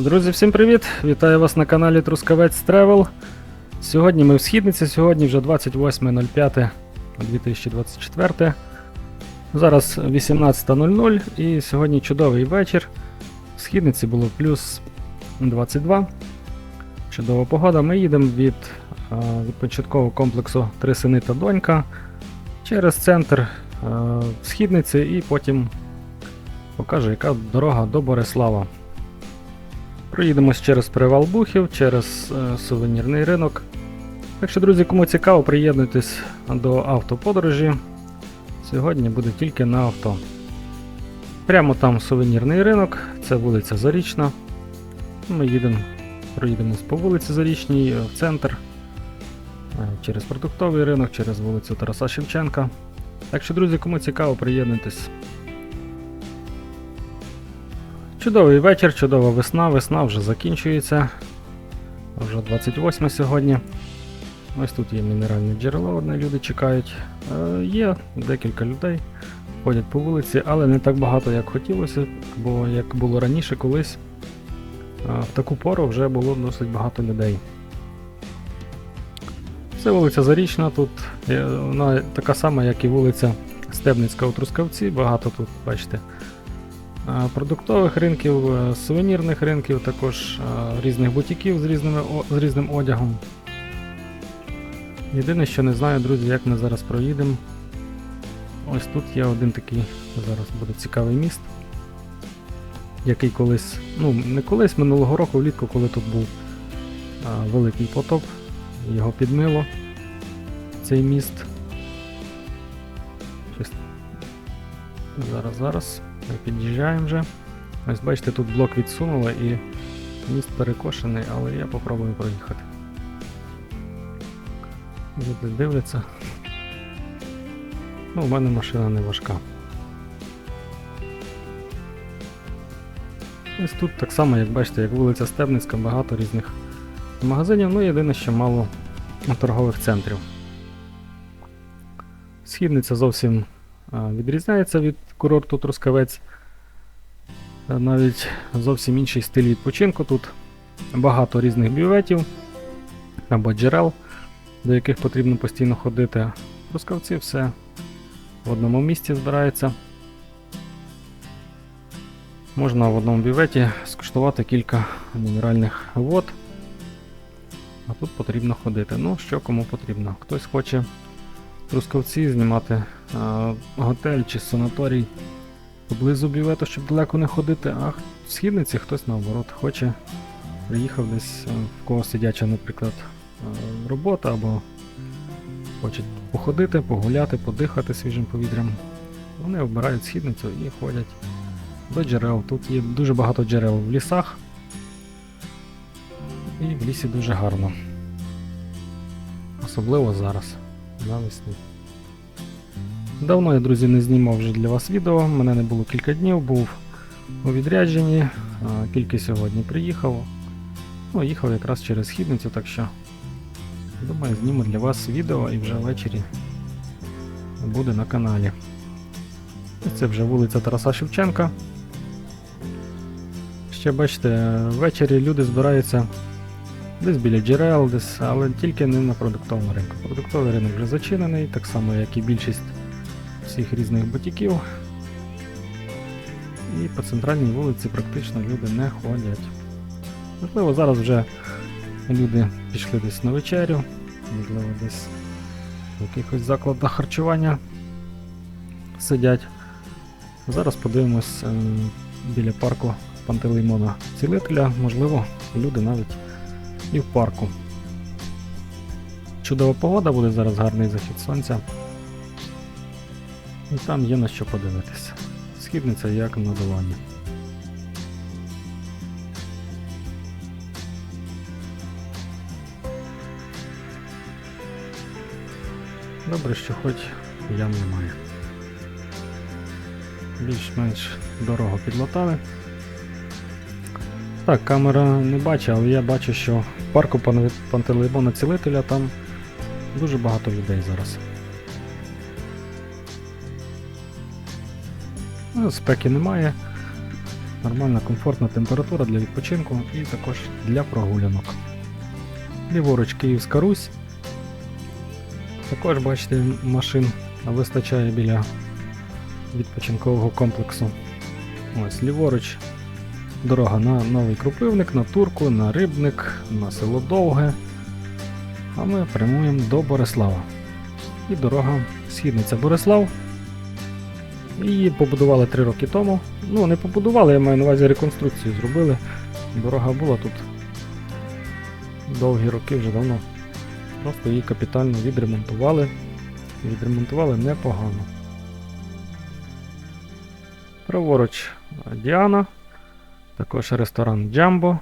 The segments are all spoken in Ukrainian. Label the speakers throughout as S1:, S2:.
S1: Друзі, всім привіт! Вітаю вас на каналі Трускавець Travel. Сьогодні ми в східниці, сьогодні вже 28.05.2024. Зараз 18.00 і сьогодні чудовий вечір. В східниці було плюс 22. Чудова погода. Ми їдемо від е, відпочаткового комплексу Три сини та донька через центр е, східниці і потім покажу, яка дорога до Борислава. Проїдемось через привал Бухів, через е, сувенірний ринок. Так що, друзі, кому цікаво, приєднуйтесь до автоподорожі. Сьогодні буде тільки на авто. Прямо там сувенірний ринок, це вулиця Зарічна. Ми їдемо, проїдемось по вулиці Зарічній е, в центр, е, через продуктовий ринок, через вулицю Тараса Шевченка. Так що, друзі, кому цікаво, приєднуйтесь. Чудовий вечір, чудова весна. Весна вже закінчується. Вже 28 сьогодні. Ось тут є мінеральне джерело, одне люди чекають. Е, є декілька людей, ходять по вулиці, але не так багато, як хотілося, бо як було раніше колись, е, в таку пору вже було досить багато людей. Це вулиця Зарічна, тут е, вона така сама, як і вулиця Стебницька у Трускавці. Багато тут, бачите, продуктових ринків, е, сувенірних ринків, також е, різних бутіків з, різними, з різним одягом. Єдине, що не знаю, друзі, як ми зараз проїдемо. Ось тут є один такий, зараз буде цікавий міст, який колись, ну не колись, минулого року влітку, коли тут був а, великий потоп, його підмило, цей міст. Щось... Зараз, зараз, під'їжджаємо вже. Ось бачите, тут блок відсунуло і міст перекошений, але я попробую проїхати. Люди дивляться. Ну, у мене машина не важка. Ось тут так само, як бачите, як вулиця Стебницька, багато різних магазинів, ну єдине, що мало торгових центрів. Східниця зовсім відрізняється від курорту Трускавець. Навіть зовсім інший стиль відпочинку. Тут багато різних бюветів або джерел до яких потрібно постійно ходити. Трускавці все в одному місці збирається. Можна в одному бюветі скуштувати кілька мінеральних вод. А тут потрібно ходити. Ну, що кому потрібно. Хтось хоче Трускавці знімати е, готель чи санаторій поблизу бювету, щоб далеко не ходити, а в східниці хтось наоборот хоче. Приїхав десь е, в кого сидяча, наприклад, е, робота або хочуть походити, погуляти, подихати свіжим повітрям. Вони обирають східницю і ходять до джерел. Тут є дуже багато джерел в лісах. І в лісі дуже гарно. Особливо зараз, навесні. Давно я, друзі, не знімав вже для вас відео. Мене не було кілька днів, був у відрядженні, тільки сьогодні приїхав. Ну, їхав якраз через східницю, так що думаю, зніму для вас відео і вже ввечері буде на каналі. Це вже вулиця Тараса Шевченка. Ще бачите, ввечері люди збираються десь біля джерел, десь, але тільки не на продуктовому ринку. Продуктовий ринок вже зачинений, так само, як і більшість всіх різних бутіків. І по центральній вулиці практично люди не ходять. Можливо, зараз вже люди пішли десь на вечерю, можливо, десь в якихось закладах харчування сидять. Зараз подивимось е, біля парку Пантелеймона Цілителя, можливо, люди навіть і в парку. Чудова погода, буде зараз гарний захід сонця. І там є на що подивитися. Східниця як на долоні. Добре, що хоч ям немає. Більш-менш дорого підлатали. Так, камера не бачить, але я бачу, що в парку Пан- Пантелеймона Цілителя там дуже багато людей зараз. Ну, Спеки немає. нормальна комфортна температура для відпочинку і також для прогулянок. Ліворуч Київська Русь. Також бачите, машин вистачає біля відпочинкового комплексу. Ось ліворуч дорога на Новий Крупивник, на Турку, на Рибник, на село Довге. А ми прямуємо до Борислава. І дорога східниця Борислав. Її побудували 3 роки тому. Ну, не побудували, я маю на увазі реконструкцію зробили. Дорога була тут довгі роки вже давно. Просто її капітально відремонтували. Відремонтували непогано. Праворуч Діана, також ресторан Джамбо.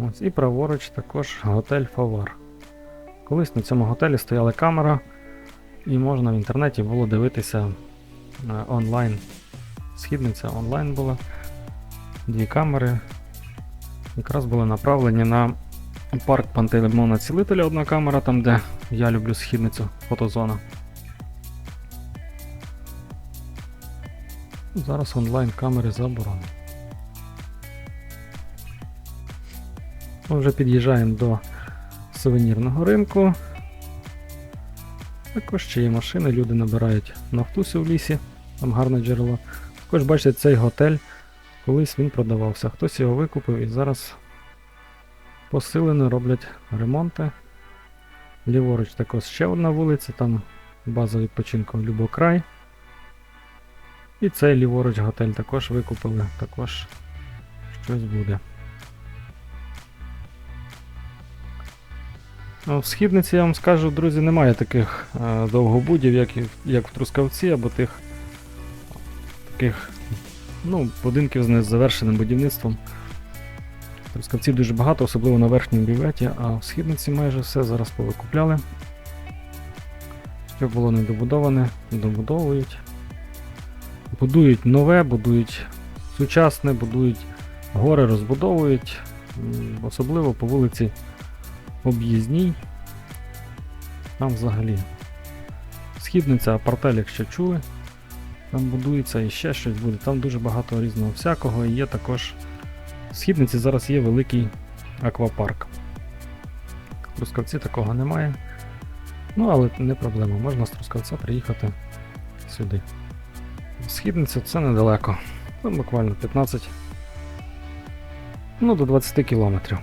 S1: Ось, і праворуч також готель Фавар. Колись на цьому готелі стояла камера, і можна в інтернеті було дивитися е, онлайн. Східниця онлайн була. Дві камери. Якраз були направлені на парк Пантелеймона Цілителя одна камера, там де я люблю східницю, фотозона. Зараз онлайн камери заборонені. Ми вже під'їжджаємо до сувенірного ринку. Також ще є машини, люди набирають нафтусу в лісі, там гарне джерело. Також бачите, цей готель, колись він продавався. Хтось його викупив і зараз посилено роблять ремонти. Ліворуч також ще одна вулиця, там база відпочинку Любокрай. І цей ліворуч готель також викупили, також щось буде. Ну, В східниці, я вам скажу, друзі, немає таких е, довгобудів, як, як в Трускавці, або тих таких ну, будинків з незавершеним будівництвом. В Трускавці дуже багато, особливо на верхньому бюветі, а в східниці майже все зараз повикупляли. Що було недобудоване, добудовують. Будують нове, будують сучасне, будують гори, розбудовують. Особливо по вулиці об'їзній. Там взагалі східниця, апартель, якщо чули. Там будується і ще щось буде. Там дуже багато різного всякого. І є також. В східниці зараз є великий аквапарк. В Трускавці такого немає. Ну, але не проблема. Можна з Трускавця приїхати сюди. Східниця це недалеко. Там буквально 15. Ну, до 20 кілометрів.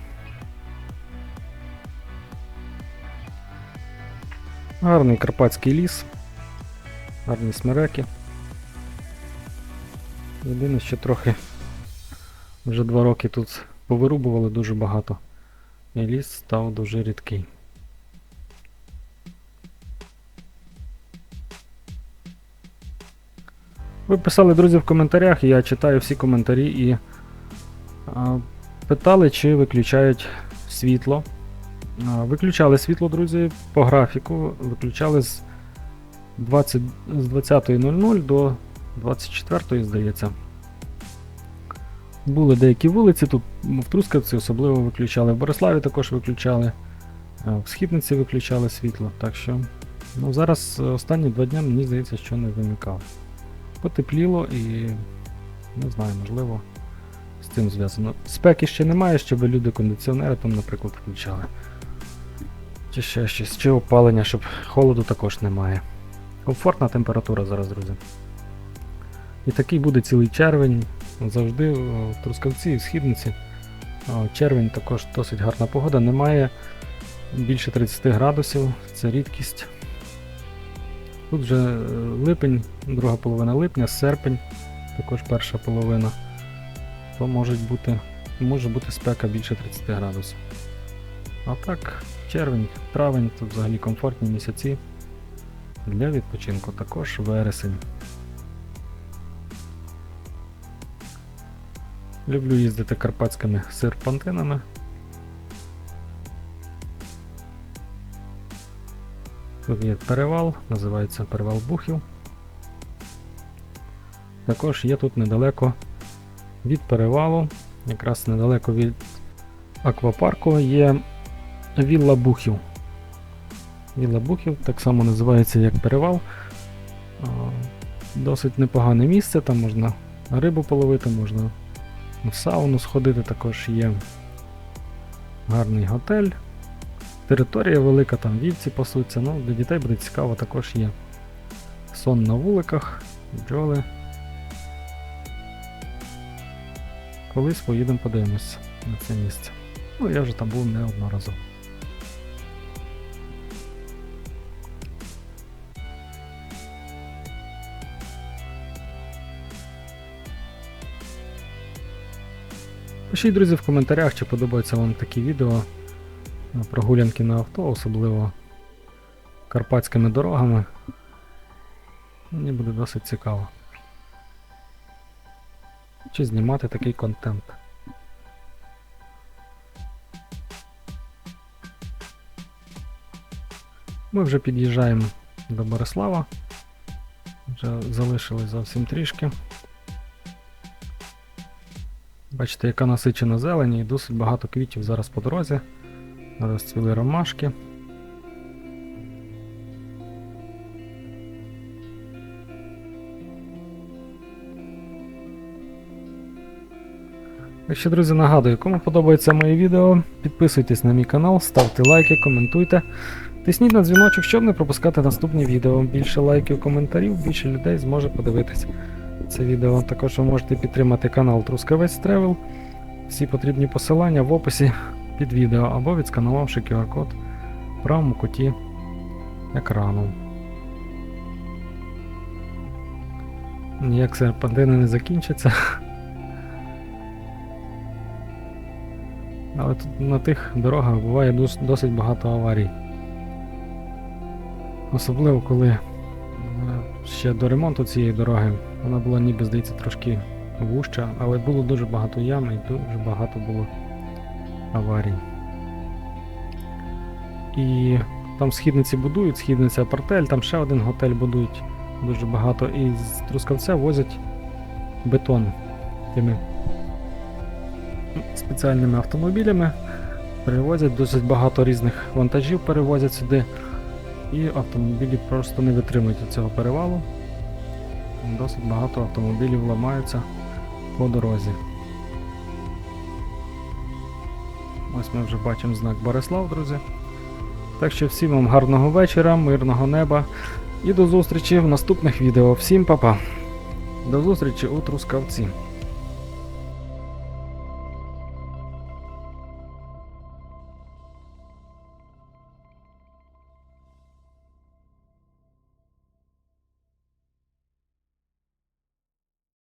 S1: Гарний карпатський ліс, гарні смереки. Єдине, що трохи вже два роки тут повирубували дуже багато. І ліс став дуже рідкий. Ви писали, друзі, в коментарях, я читаю всі коментарі і а, питали, чи виключають світло. А, Виключали світло, друзі, по графіку. Виключали з 20 з 20.00 до 24.00, здається. Були деякі вулиці, тут в Трускавці особливо виключали, в Бориславі також виключали, в Східниці виключали світло. Так що ну, зараз е, останні два дні мені здається, що не вимикали. Потепліло і не знаю, можливо, з цим зв'язано. Спеки ще немає, щоб люди кондиціонери там, наприклад, включали. Чи ще щось, чи опалення, щоб холоду також немає. Комфортна температура зараз, друзі. І такий буде цілий червень. Завжди в Трускавці і в Східниці. Червень також досить гарна погода. Немає більше 30 градусів, це рідкість. Тут вже е, липень, друга половина липня, серпень, також перша половина. То можуть бути, може бути спека більше 30 градусів. А так, червень, травень тут взагалі комфортні місяці для відпочинку, також вересень. Люблю їздити карпатськими серпантинами. Тут є перевал, називається перевал Бухів. Також є тут недалеко від перевалу, якраз недалеко від аквапарку є вілла Бухів. Вілла Бухів, так само називається як перевал. Досить непогане місце, там можна рибу половити, можна в сауну сходити, також є гарний готель. Територія велика, там вівці пасуться, ну для дітей буде цікаво, також є сон на вуликах, бджоли. Колись поїдемо подивимось на це місце. Ну, я вже там був неодноразово. Пишіть, друзі, в коментарях, чи подобаються вам такі відео прогулянки на авто, особливо карпатськими дорогами. Мені буде досить цікаво. Чи знімати такий контент. Ми вже під'їжджаємо до Борислава. Вже залишилось зовсім трішки. Бачите, яка насичена зелені і досить багато квітів зараз по дорозі. Розцвіли ромашки. Якщо, друзі, нагадую, кому подобається моє відео, підписуйтесь на мій канал, ставте лайки, коментуйте. Тисніть на дзвіночок, щоб не пропускати наступні відео. Більше лайків, коментарів, більше людей зможе подивитися це відео. Також ви можете підтримати канал Трускавець Travel. Всі потрібні посилання в описі під відео або відсканувавши QR-код в правому куті екрану. Ніяк серпантини не закінчаться. Але тут на тих дорогах буває досить багато аварій. Особливо коли е, ще до ремонту цієї дороги вона була ніби здається трошки вужча, але було дуже багато ям і дуже багато було аварій. І там східниці будують, східниця Портель, там ще один готель будують дуже багато. І з Трускавця возять бетон тими спеціальними автомобілями. Перевозять досить багато різних вантажів перевозять сюди. І автомобілі просто не витримують цього перевалу. Досить багато автомобілів ламаються по дорозі. Ось ми вже бачимо знак Борислав, друзі. Так що всім вам гарного вечора, мирного неба і до зустрічі в наступних відео. Всім па-па! До зустрічі у Трускавці.